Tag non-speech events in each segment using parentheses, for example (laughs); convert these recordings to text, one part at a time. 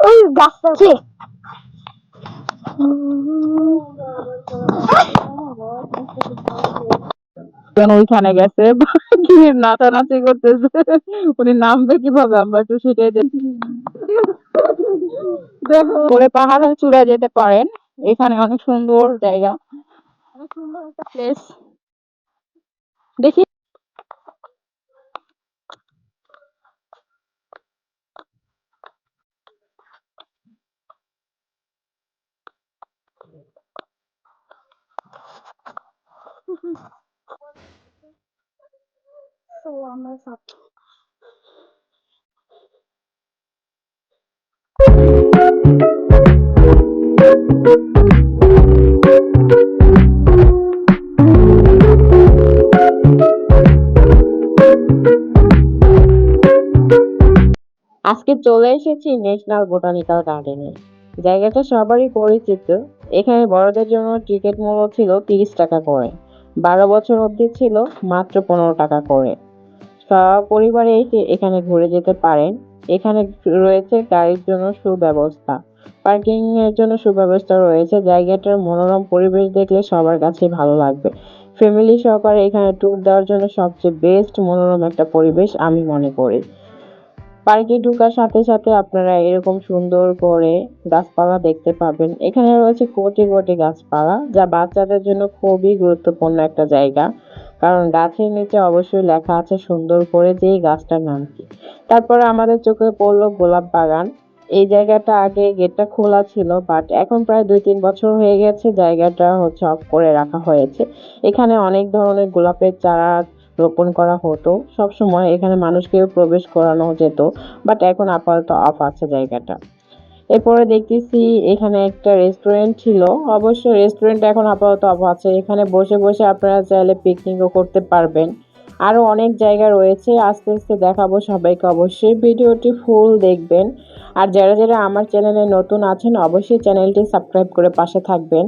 ওই গাছটা কি? কেন ওইখানে গেছে? নাচানাচি করতেছে। উনি নামবে কীভাবে? আমরা একটু সেটাই দেখো। করে পাহাড়ের চূড়ায় যেতে পারেন। এখানে অনেক সুন্দর জায়গা। অনেক সুন্দর একটা প্লেস দেখি। আজকে চলে এসেছি ন্যাশনাল বোটানিক্যাল গার্ডেনে জায়গাটা সবারই পরিচিত। এখানে বড়দের জন্য টিকিট মূল্য ছিল তিরিশ টাকা করে। বারো বছর অবধি ছিল মাত্র পনেরো টাকা করে। সব পরিবারে এখানে ঘুরে যেতে পারেন। এখানে রয়েছে গাড়ির জন্য সুব্যবস্থা। পার্কিং এর জন্য সুব্যবস্থা রয়েছে। জায়গাটার মনোরম পরিবেশ দেখলে সবার কাছে ভালো লাগবে। ফ্যামিলি সহকারে এখানে ট্যুর দেওয়ার জন্য সবচেয়ে বেস্ট মনোরম একটা পরিবেশ আমি মনে করি। পার্কে ঢোকার সাথে সাথে আপনারা এরকম সুন্দর করে গাছপালা দেখতে পাবেন। এখানে রয়েছে কোটি কোটি গাছপালা, যা বাচ্চাদের জন্য খুবই গুরুত্বপূর্ণ একটা জায়গা। কারণ গাছের নিচে অবশ্যই লেখা আছে সুন্দর করে যে গাছটার নাম কি। তারপরে আমাদের চোখে পড়ল গোলাপ বাগান। এই জায়গাটা আগে গেটটা খোলা ছিল বাট এখন প্রায় দুই তিন বছর হয়ে গেছে জায়গাটা হচ্ছে অফ করে রাখা হয়েছে। এখানে অনেক ধরনের গোলাপের চারা রোপণ করা হতো। সব সময় এখানে মানুষকে প্রবেশ করানো যেত বাট এখন আপাতত অফ আছে জায়গাটা। এরপরে দেখতেছি এখানে একটা রেস্টুরেন্ট ছিল। অবশ্য রেস্টুরেন্ট এখন আপাতত অফ আছে। এখানে বসে বসে আপনারা চাইলে পিকনিকও করতে পারবেন। আরও অনেক জায়গা রয়েছে, আস্তে আস্তে দেখাবো সবাইকে অবশ্যই। ভিডিওটি ফুল দেখবেন। আর যারা যারা আমার চ্যানেলে নতুন আছেন, অবশ্যই চ্যানেলটি সাবস্ক্রাইব করে পাশে থাকবেন।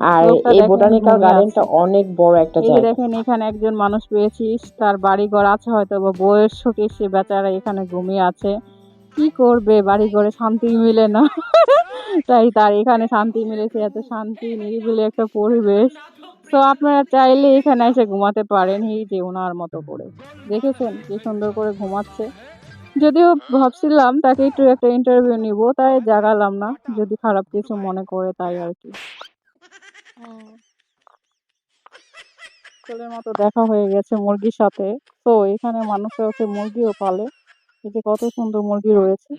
আর এই বোটানিক্যাল গার্ডেনটা অনেক বড় একটা জায়গা। দেখেন এখানে একজন মানুষ পেয়েছিস তার বাড়ি ঘর আছে হয়তো বা বয়স ছুটি সে বেচারা এখানে ঘুমিয়ে আছে। কি করবে? বাড়ি ঘরে শান্তি মিলে না। (laughs) তাই তার এখানে শান্তি মিলেছে এত শান্তি নিরিবিলি একটা পরিবেশ। তো আপনারা চাইলে এখানে এসে ঘুমাতে পারেন এই যে ওনার মতো করে। দেখেছেন কি সুন্দর করে ঘুমাচ্ছে। যদিও ভাবছিলাম তাকে একটু একটা ইন্টারভিউ নিব তাই জাগালাম না। যদি খারাপ কিছু মনে করে তাই আর কি। ছেলের মতো দেখা হয়ে গেছে মুরগির সাথে। তো এখানে মানুষরা হচ্ছে মুরগিও পালে। এতে কত সুন্দর মুরগি রয়েছে।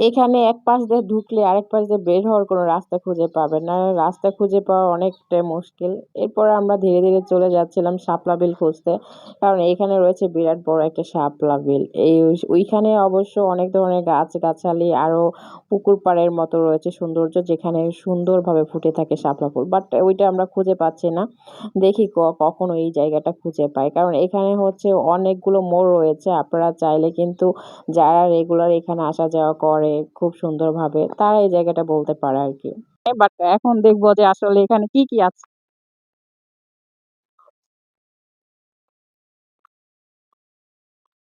এখানে এক পাশ দিয়ে ঢুকলে আরেক পাশ দিয়ে বের হওয়ার কোনো রাস্তা খুঁজে পাবেন না। রাস্তা খুঁজে পাওয়া অনেকটাই মুশকিল। এরপর আমরা ধীরে ধীরে চলে যাচ্ছিলাম শাপলা বিল খুঁজতে। কারণ এখানে রয়েছে বিরাট বড় একটা শাপলা বিল। এই ওইখানে অবশ্য অনেক ধরনের গাছ গাছালি আরও পুকুর পাড়ের মতো রয়েছে সৌন্দর্য, যেখানে সুন্দরভাবে ফুটে থাকে শাপলা ফুল। বাট ওইটা আমরা খুঁজে পাচ্ছি না। দেখি কখনো এই জায়গাটা খুঁজে পাই। কারণ এখানে হচ্ছে অনেকগুলো মোড় রয়েছে। আপনারা চাইলে কিন্তু যারা রেগুলার এখানে আসা যাওয়া করে খুব সুন্দরভাবে তারা এই জায়গাটা বলতে পারে আর কি। এখন দেখব যে আসলে এখানে কি কি আছে।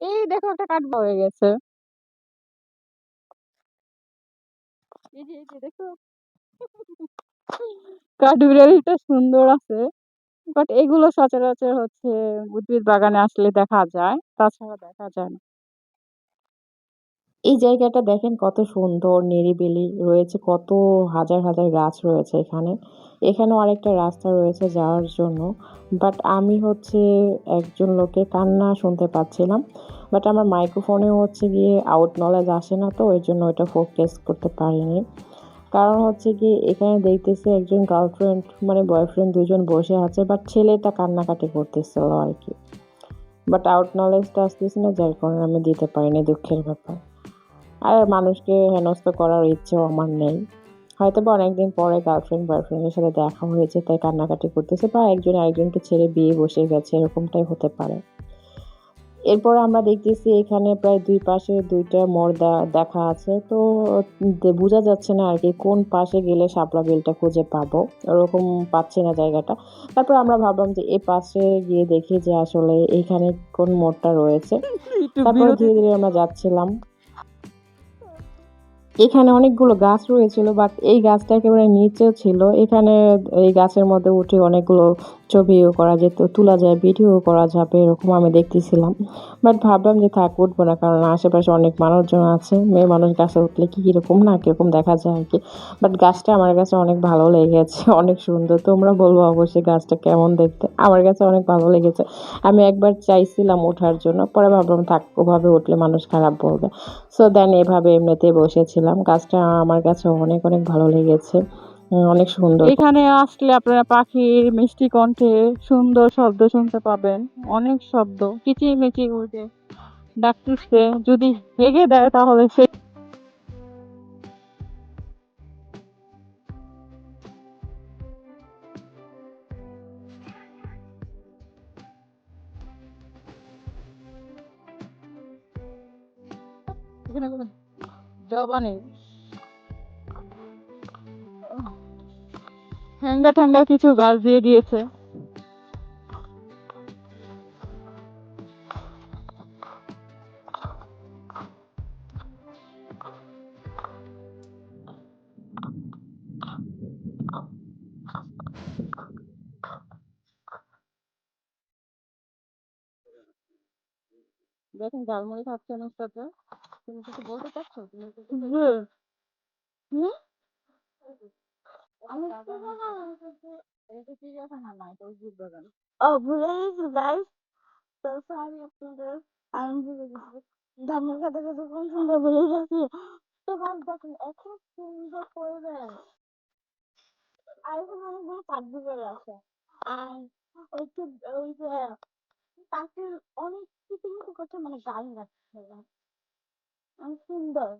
এই দেখো একটা কাঠ হয়ে গেছে। সুন্দর আছে। বাট এগুলো সচরাচর হচ্ছে উদ্ভিদ বাগানে আসলে দেখা যায়, তাছাড়া দেখা যায় না। এই জায়গাটা দেখেন কত সুন্দর নিরিবিলি রয়েছে, কত হাজার হাজার গাছ রয়েছে এখানে। এখানেও আরেকটা রাস্তা রয়েছে যাওয়ার জন্য। বাট আমি হচ্ছে একজন লোকের কান্না শুনতে পাচ্ছিলাম। বাট আমার মাইক্রোফোনে হচ্ছে গিয়ে আউট নলেজ আসে না তো, ওই জন্য ওইটা ফোকাস করতে পারিনি। কারণ হচ্ছে কি এখানে দেখতেছি একজন গার্লফ্রেন্ড মানে বয়ফ্রেন্ড দুজন বসে আছে বাট ছেলেটা কান্নাকাটি করতেছিল আর কি। বাট আউট নলেজটা আসতেছে না, যার কারণে আমি দিতে পারিনি দুঃখের ব্যাপার। আর মানুষকে হেনস্থ করার ইচ্ছেও আমার নেই। হয়তো বা অনেকদিন পরে গার্লফ্রেন্ড বয়ফ্রেন্ডের সাথে দেখা হয়েছে তাই কান্নাকাটি করতেছে বা একজন আরেকজনকে ছেড়ে বিয়ে বসে গেছে এরকমটাই হতে পারে। এরপর আমরা দেখতেছি এখানে প্রায় দুই পাশে দুইটা মোড় দে- দেখা আছে। তো বোঝা যাচ্ছে না আর কি কোন পাশে গেলে শাপলা বিলটা খুঁজে পাবো। ওরকম পাচ্ছি না জায়গাটা। তারপর আমরা ভাবলাম যে এই পাশে গিয়ে দেখি যে আসলে এইখানে কোন মোড়টা রয়েছে। (laughs) তারপর ধীরে ধীরে আমরা যাচ্ছিলাম। এখানে অনেকগুলো গাছ রয়েছিল বাট এই গাছটা একেবারে নিচেও ছিল। এখানে এই গাছের মধ্যে উঠে অনেকগুলো ছবিও করা যেত, তোলা যায়, ভিডিও করা যাবে, এরকম আমি দেখতেছিলাম। বাট ভাবলাম যে থাক, উঠবো না, কারণ আশেপাশে অনেক মানুষজন আছে। মেয়ে মানুষ গাছে উঠলে কি কীরকম না কীরকম দেখা যায় আর কি। বাট গাছটা আমার কাছে অনেক ভালো লেগেছে, অনেক সুন্দর। তোমরা বলব অবশ্যই গাছটা কেমন দেখতে? আমার কাছে অনেক ভালো লেগেছে। আমি একবার চাইছিলাম ওঠার জন্য, পরে ভাবলাম থাক, ওভাবে উঠলে মানুষ খারাপ বলবে। সো দেন এভাবে এমনিতে বসেছিলাম। গাছটা আমার কাছে অনেক অনেক ভালো লেগেছে। অনেক সুন্দর। এখানে আসলে আপনারা পাখির মিষ্টি কণ্ঠে সুন্দর শব্দ শুনতে পাবেন। অনেক শব্দ। কিচিমিচি উঠে ডাকতেছে। যদি হেগে দেয় তাহলে সে এখানে ঠান্ডা ঠান্ডা কিছু গাছ দিয়ে দিয়েছে। দেখেন ঝালমুড়ি খাচ্ছেন ওর সাথে তুমি কিছু বলতে চাচ্ছো? তুমি কিছু হুম? ধানের সাথে সাথে কোন সুন্দর ভুলে গেছি তো গাছ দেখুন এত সুন্দর পরিবেশ আর এখানে অনেকগুলো কাঠবিড়াল আছে আর ওই যে ওই যে পাখির অনেক কিছু কিছু করছে মানে গান গাচ্ছে। অনেক সুন্দর।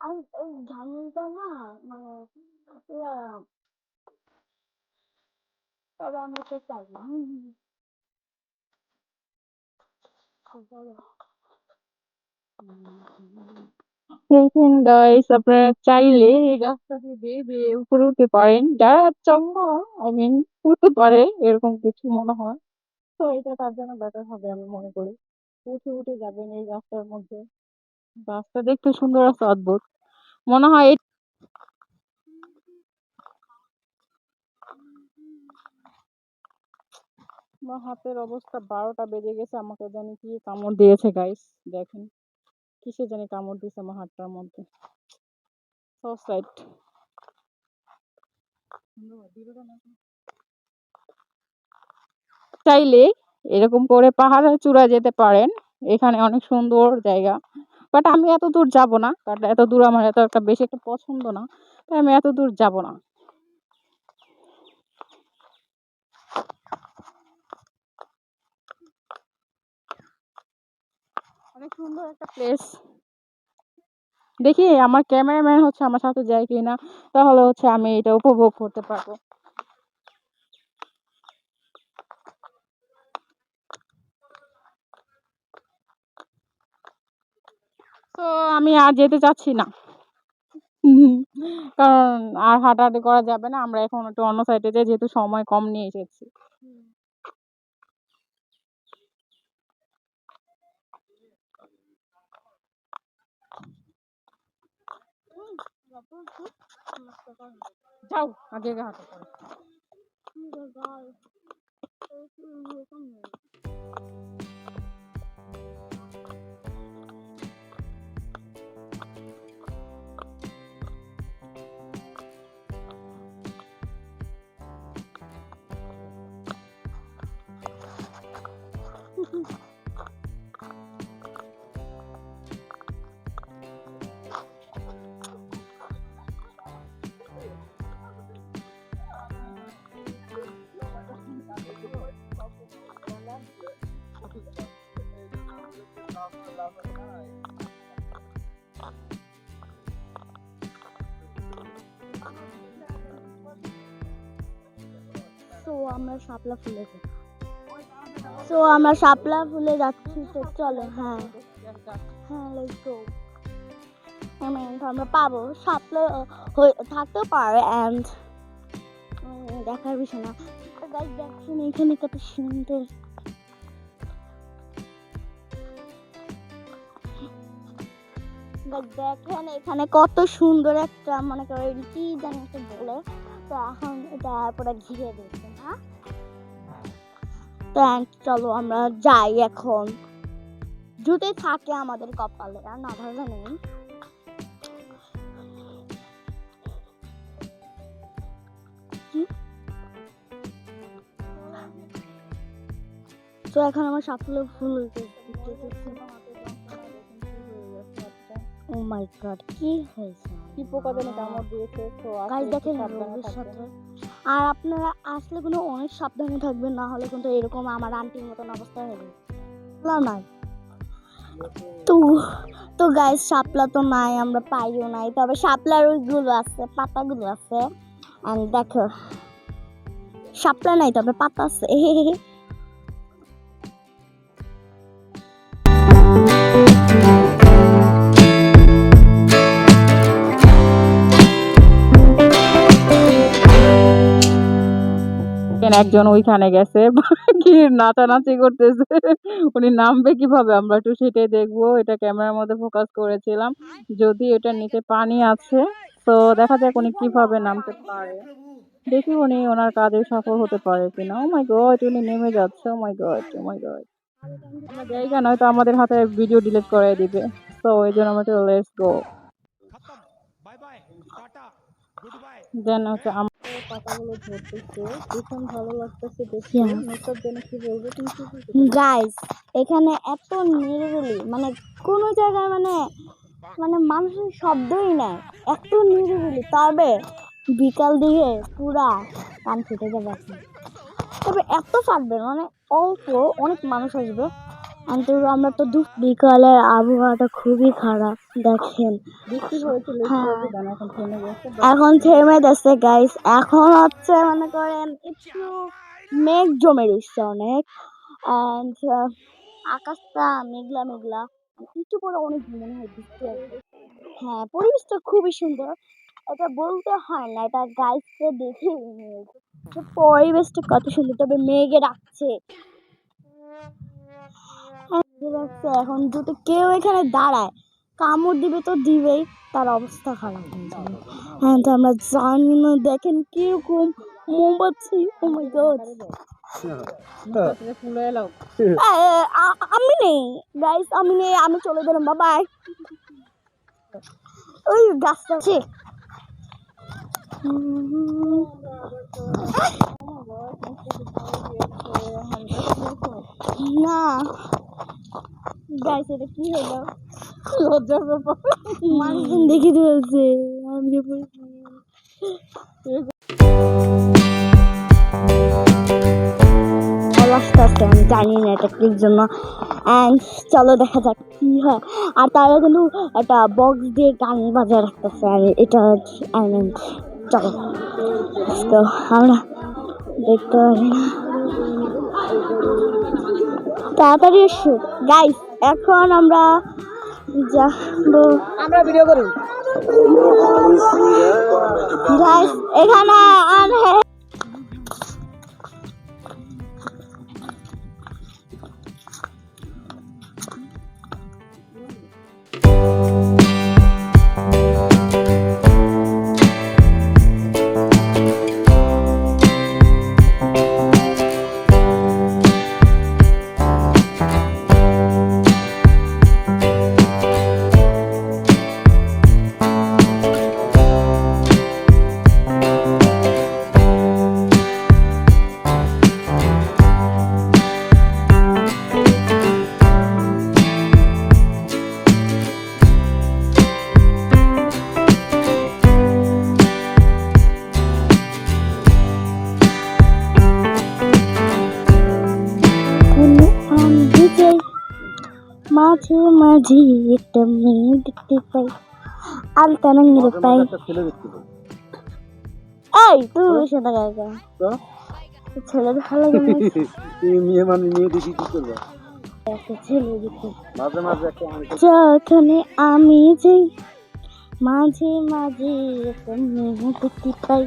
আর এই ধানটা না মানে তবে আমি তো চাই না দেখেন গাইস আপনারা চাইলে এই গাছটা দিয়ে বেয়ে উপরে উঠতে পারেন যারা চঙ্গা আই মিন উঠতে পারে এরকম কিছু মনে হয় তো এটা তার জন্য বেটার হবে আমি মনে করি উঠে উঠে যাবেন এই গাছটার মধ্যে গাছটা দেখতে সুন্দর আছে অদ্ভুত। মনে হয় এই আমার হাতের অবস্থা বারোটা বেজে গেছে, আমাকে জানি কি কামড় দিয়েছে গাইস দেখেন। কিসে জানি কামড় দিয়েছে আমার হাতটার মধ্যে। চাইলে এরকম করে পাহাড়ের চূড়ায় যেতে পারেন। এখানে অনেক সুন্দর জায়গা। বাট আমি এত দূর যাব না, কারণ এত দূর আমার এত একটা বেশি একটা পছন্দ না, তাই আমি এত দূর যাব না। অনেক সুন্দর একটা প্লেস দেখি আমার ক্যামেরাম্যান হচ্ছে আমার সাথে যায় কিনা, তাহলে হচ্ছে আমি এটা উপভোগ করতে পারব। তো আমি আর যেতে চাচ্ছি না। কারণ আর হাঁটাহাঁটি করা যাবে না, আমরা এখন একটু অন্য সাইডে যাই, যেহেতু সময় কম নিয়ে এসেছি। যাও, আগে হাঁটো। করো। তো আমরা শাপলা ফুলে তো আমরা শাপলা ভুলে যাচ্ছি, তো চলো হ্যাঁ। হ্যাঁ লেটস গো আমি আমরা পাবো। শাপলা থাকতেও পারে অ্যান্ড দেখার বিষয় না। গাছ দেখছেন এখানে কত সুন্দর। দেখেন, এখানে কত সুন্দর একটা, মনে করেন, কি জানি একটা বলে। তো এখন এটা পুরো ঘিরে দিয়েছে না তো and চলো আমরা যাই এখন। জুতে থাকে আমাদের কপালে আর না ভালো নেই তো এখন আমার সাফল্য ফুল ও মাই গড কি হয়েছে? কি পোকা জানি কামড় দিয়েছে তো গাছ দেখেন সাথে। আর আপনারা আসলে কোনো অনেক সাবধানে থাকবেন, না হলে কিন্তু এরকম আমার আন্টির মতন অবস্থা হবে না? নাই তো তো গায়ে শাপলা তো নাই, আমরা পাইও নাই। তবে শাপলার ওইগুলো আছে, পাতাগুলো আছে। অ্যান্ড দেখো, শাপলা নাই, তবে পাতা আছে। (laughs) একজন ওইখানে গেছে (laughs) কি নাচানাচি করতেছে উনি নামবে কীভাবে? আমরা একটু সেটাই দেখব এটা ক্যামেরার মধ্যে ফোকাস করেছিলাম যদি এটা নিচে পানি আছে তো দেখা যাক উনি কীভাবে নামতে পারে। দেখি উনি ওনার কাজে সফল হতে পারে কিনা। ও মাই গড উনি নেমে যাচ্ছে ও মাই গড ও মাই গড আমরা যাই কেন হয়তো আমাদের হাতে ভিডিও ডিলিট করে দিবে। তো ওই জন্য আমরা লেটস গো দেন হচ্ছে পাতাগুলো ভীষণ ভালো লাগতেছে দেখে Yeah. জন্য কি বলব তুমি গাইস এখানে এত নিরিবিলি মানে কোনো জায়গায় মানে মানে মানুষের শব্দই নাই। এত নিরিবিলি তবে বিকাল দিকে পুরা কান ফেটে যাবে তবে এত ফাটবে মানে অল্প অনেক মানুষ আসবে। কিন্তু আমরা তো দু বিকালের আবহাওয়াটা খুবই খারাপ দেখেন। হ্যাঁ। এখন থেমে গেছে গাইস এখন হচ্ছে মনে করেন একটু মেঘ জমে রয়েছে অনেক অ্যান্ড আকাশটা মেঘলা মেঘলা। একটু পরে অনেক মনে হয় বৃষ্টি আসবে। হ্যাঁ পরিবেশটা খুবই সুন্দর। এটা বলতে হয় না এটা গাইসকে দেখে পরিবেশটা কত সুন্দর তবে মেঘে রাখছে। রাখছে এখন যদি কেউ এখানে দাঁড়ায়, কামড় দিবে তো দিবেই, তার অবস্থা খারাপ হয়ে হ্যাঁ তো আমরা জানি না দেখেন কীরকম মোমবাতি। ফুলে এলাও আমি নেই। গাইস আমি নেই, আমি চলে গেলাম বাবাই ওই গাছটা আছে। না। গাইস এটা কি হলো? লজ্জার ব্যাপার। মানুষজন দেখে দিয়েছে আমি যে আস্তে আস্তে আমি জানি না এটা কির জন্য। অ্যান্ড চলো দেখা যাক কি হয়। আর তারা কিন্তু একটা বক্স দিয়ে গান বাজায় রাখতেছে আর এটা চলো তো আমরা দেখতে পারি না। তাড়াতাড়ি এসো। গাইস এখন আমরা যাব। আমরা ভিডিও করি এখানে মাঝে একটা মেয়ে দেখতে পাই আলতা নাঙ্গিরে পাই এই তুই ছেলে লাগে না তুমি মেয়ে মানে মেয়ে দেখি কি করবে ছেলে দেখি মাঝে মাঝে একটা আমি যখনে আমি যাই মাঝে মাঝে একটা মেয়ে দেখতে পাই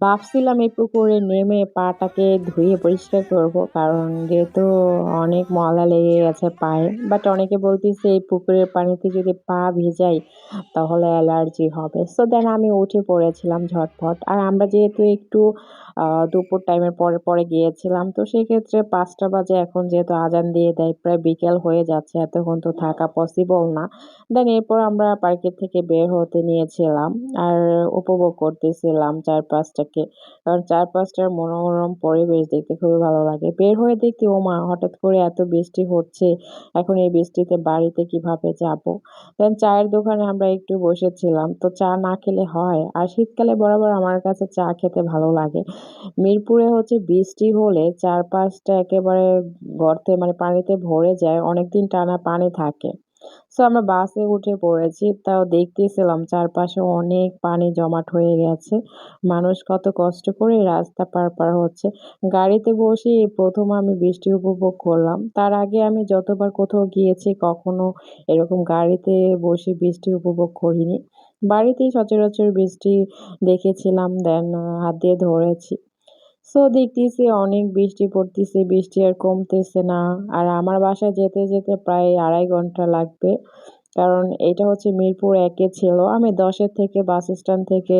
ভাবছিলাম এই পুকুরে নেমে পাটাকে ধুয়ে পরিষ্কার করব, কারণ যেহেতু অনেক ময়লা লেগে গেছে পায়ে বাট অনেকে বলতেছে এই পুকুরের পানিতে যদি পা ভিজাই তাহলে অ্যালার্জি হবে। সো দেন আমি উঠে পড়েছিলাম ঝটফট আর আমরা যেহেতু একটু দুপুর টাইমের পরে পরে গিয়েছিলাম। তো সেক্ষেত্রে পাঁচটা বাজে এখন যেহেতু আজান দিয়ে দেয়, প্রায় বিকেল হয়ে যাচ্ছে, এতক্ষণ তো থাকা পসিবল না। দেন এরপর আমরা পার্কের থেকে বের হতে নিয়েছিলাম আর উপভোগ করতেছিলাম চারপাশটাকে। কারণ চারপাশটার মনোরম পরিবেশ দেখতে খুবই ভালো লাগে। বের হয়ে দেখতে, ও মা, হঠাৎ করে এত বৃষ্টি হচ্ছে, এখন এই বৃষ্টিতে বাড়িতে কীভাবে যাব? দেন চায়ের দোকানে আমরা একটু বসেছিলাম। তো চা না খেলে হয়। আর শীতকালে বরাবর আমার কাছে চা খেতে ভালো লাগে। মিরপুরে হচ্ছে বৃষ্টি হলে চারপাশটা একেবারে গর্তে মানে পানিতে ভরে যায়, অনেকদিন টানা পানি থাকে। সো আমরা বাসে উঠে পড়েছি, তাও দেখতেছিলাম চারপাশে অনেক পানি জমাট হয়ে গেছে। মানুষ কত কষ্ট করে রাস্তা পার পার হচ্ছে। গাড়িতে বসে প্রথম আমি বৃষ্টি উপভোগ করলাম। তার আগে আমি যতবার কোথাও গিয়েছি, কখনো এরকম গাড়িতে বসে বৃষ্টি উপভোগ করিনি। বাড়িতেই সচরাচর বৃষ্টি দেখেছিলাম দেন হাত দিয়ে ধরেছি। সো দেখতেছি অনেক বৃষ্টি পড়তেছে, বৃষ্টি আর কমতেছে না। আর আমার বাসায় যেতে যেতে প্রায় আড়াই ঘণ্টা লাগবে। কারণ এটা হচ্ছে মিরপুর একে ছিল। আমি দশের থেকে বাস স্ট্যান্ড থেকে,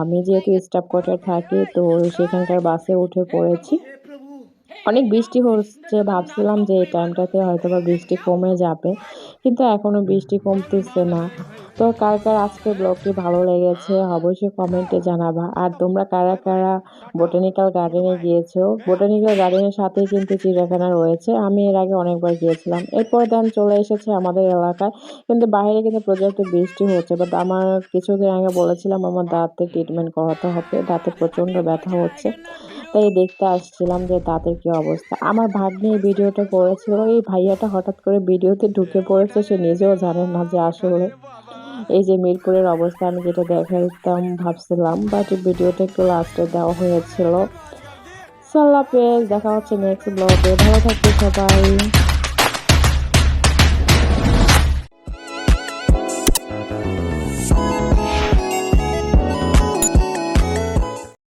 আমি যেহেতু স্টাফ কোয়ার্টার থাকি, তো সেখানকার বাসে উঠে পড়েছি। অনেক বৃষ্টি হচ্ছে, ভাবছিলাম যে এই টাইমটাতে হয়তো বা বৃষ্টি কমে যাবে, কিন্তু এখনও বৃষ্টি কমতেছে না। তো কার কার আজকের ব্লগটি ভালো লেগেছে অবশ্যই কমেন্টে জানাবা। আর তোমরা কারা কারা বোটানিক্যাল গার্ডেনে গিয়েছো? বোটানিক্যাল গার্ডেনের সাথেই কিন্তু চিড়িয়াখানা রয়েছে। আমি এর আগে অনেকবার গিয়েছিলাম। এরপর দেন চলে এসেছে আমাদের এলাকায়। কিন্তু বাইরে কিন্তু পর্যাপ্ত বৃষ্টি হচ্ছে বাট আমার কিছুদিন আগে বলেছিলাম আমার দাঁতে ট্রিটমেন্ট করাতে হবে। দাঁতে প্রচণ্ড ব্যথা হচ্ছে। তাই দেখতে আসছিলাম যে তাদের কি অবস্থা। আমার ভাগ্নে এই ভিডিওটা করেছিল। এই ভাইয়াটা হঠাৎ করে ভিডিওতে ঢুকে পড়েছে। সে নিজেও জানে না যে আসলে এই যে মিরপুরের অবস্থা, আমি যেটা দেখাইতাম, ভাবছিলাম বাট ভিডিওটা একটু লাস্টে দেওয়া হয়েছিল। সাল্লাহ পেজ দেখা হচ্ছে নেক্সট ব্লগে ভালো থাকবে সবাই।